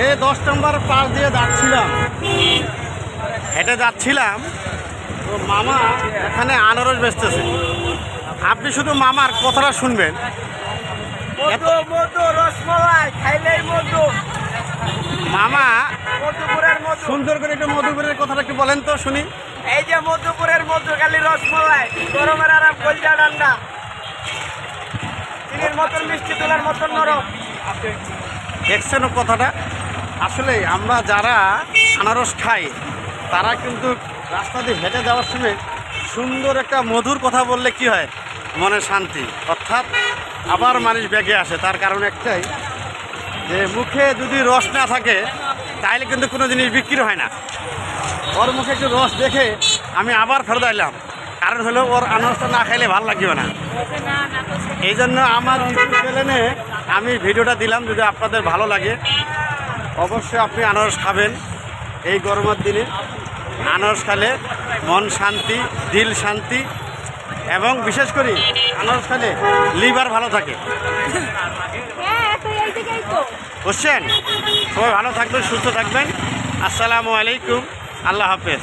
এ দশ নম্বর পাশ দিয়ে যাচ্ছিলাম। হেঁটে যাচ্ছিলাম। তো মামা এখানে আনারস বেচতেছে। আপনি শুধু মামার কথাটা শুনবেন। মধু মধু রসমালাই খাইলেই মধু। মামা সুন্দর করে একটু মধুপুরের কথাটা একটু বলেন তো শুনি। এই যে মধুপুরের মধু খালি রসমালাই গরমের আরাম কলজা ডান্ডা। চিনির মতন মিষ্টি তোলার মতন নরম। দেখছেন ও কথাটা? আসলে আমরা যারা আনারস খাই, তারা কিন্তু রাস্তা দিয়ে হেঁটে যাওয়ার সময় সুন্দর একটা মধুর কথা বললে কি হয়? মনে শান্তি। অর্থাৎ আবার মানুষ বেগে আসে। তার কারণ একটাই যে মুখে যদি রস না থাকে তাহলে কিন্তু কোনো জিনিস বিক্রি হয় না। ওর মুখে একটু রস দেখে আমি আবার ফেরত এলাম কারণ হলো ওর আনারসটা না খাইলে ভালো লাগবে না। এই জন্য আমার ইউটিউব চ্যানেলে আমি ভিডিওটা দিলাম, যদি আপনাদের ভালো লাগে। অবশ্যই আপনি আনারস খাবেন এই গরমের দিনে। আনারস খালে মন শান্তি দিল শান্তি এবং বিশেষ করে আনারস খালে লিভার ভালো থাকে। হ্যাঁ বুঝছেন? সবাই ভালো থাকবেন সুস্থ থাকবেন। আসসালামু আলাইকুম। আল্লাহ হাফেজ।